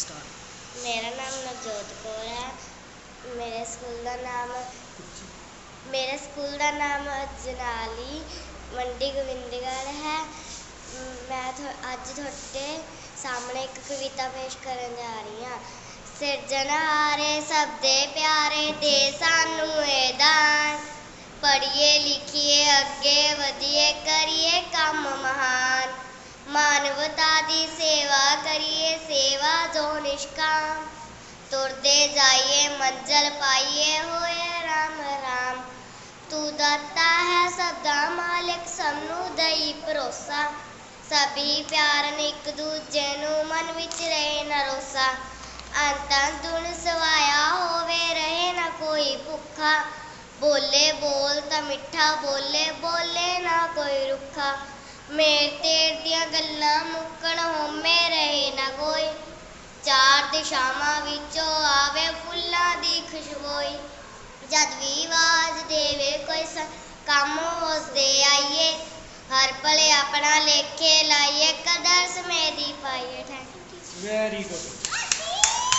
start ਮੇਰਾ ਨਾਮ ਨਵਜੋਤ ਕੌਰ ਹੈ ਮੇਰੇ ਸਕੂਲ ਦਾ ਨਾਮ ਮੇਰੇ ਸਕੂਲ ਦਾ ਨਾਮ ਜਨਾਲੀ ਮੰਡੀ ਗੋਬਿੰਦਗੜ੍ਹ ਹੈ ਮ, ਮੈਂ ਤੁਹਾ- ਅੱਜ ਤੁਹਾਡੇ ਸਾਹਮਣੇ ਇੱਕ ਕਵਿਤਾ ਪੇਸ਼ ਕਰਨ ਜਾ ਰਹੀ ਹਾਂ ਸਿਰਜਣਹਾਰੇ ਸਭ ਦੇ ਪਿਆਰੇ ਦੇ ਸਾਨੂੰ ਇਹ ਦਾਨ ਪੜ੍ਹੀਏ ਲਿਖੀਏ ਅੱਗੇ ਵਧੀਏ ਕਰੀਏ ਕੰਮ ਮਹਾਨ ਮਾਨਵਤਾ ਦੀ ਸੇਵਾ ਕਰੀਏ ਸੇਵਾ ਜੋ ਨਿਸ਼ਕਾਮ ਤੁਰਦੇ ਜਾਈਏ ਮੰਜ਼ਲ ਪਾਈਏ ਹੋਏ ਰਾਮ ਰਾਮ ਤੂੰ ਦਾਤਾ ਹੈ ਸਦਾ ਮਾਲਿਕ ਸਭ ਨੂੰ ਦਈ ਭਰੋਸਾ ਸਭੀ ਪਿਆਰਨ ਇੱਕ ਦੂਜੇ ਨੂੰ ਮਨ ਵਿੱਚ ਰਹੇ ਨਾ ਰੋਸਾ ਅੰਤਾਂ ਦੁਨ ਸਵਾਇਆ ਹੋਵੇ ਰਹੇ ਨਾ ਕੋਈ ਭੁੱਖਾ ਬੋਲੇ ਬੋਲ ਤਾਂ ਮਿੱਠਾ ਬੋਲੇ ਬੋਲੇ ਨਾ ਕੋਈ ਰੁੱਖਾ ਮੇਰ ਤੇਰ ਦੀਆਂ ਗੱਲਾਂ ਮੁੱਕਣ ਚਾਰ ਦਿਸ਼ਾਵਾਂ ਵਿੱਚੋਂ ਆਵੇ ਫੁੱਲਾਂ ਦੀ ਖੁਸ਼ਬੋਈ ਜਦ ਵੀ ਆਵਾਜ਼ ਦੇਵੇ ਕੋਈ ਸ- ਕੰਮ ਉਸ ਦੇ ਆਈਏ ਹਰ ਪਲੇ ਆਪਣਾ ਲੇਖੇ ਲਾਈਏ ਕਦਰ ਸਮੇਂ ਦੀ ਪਾਈਏ ਥੈਂਕ ਯੂ ਵੈਰੀ ਗੁੱਡ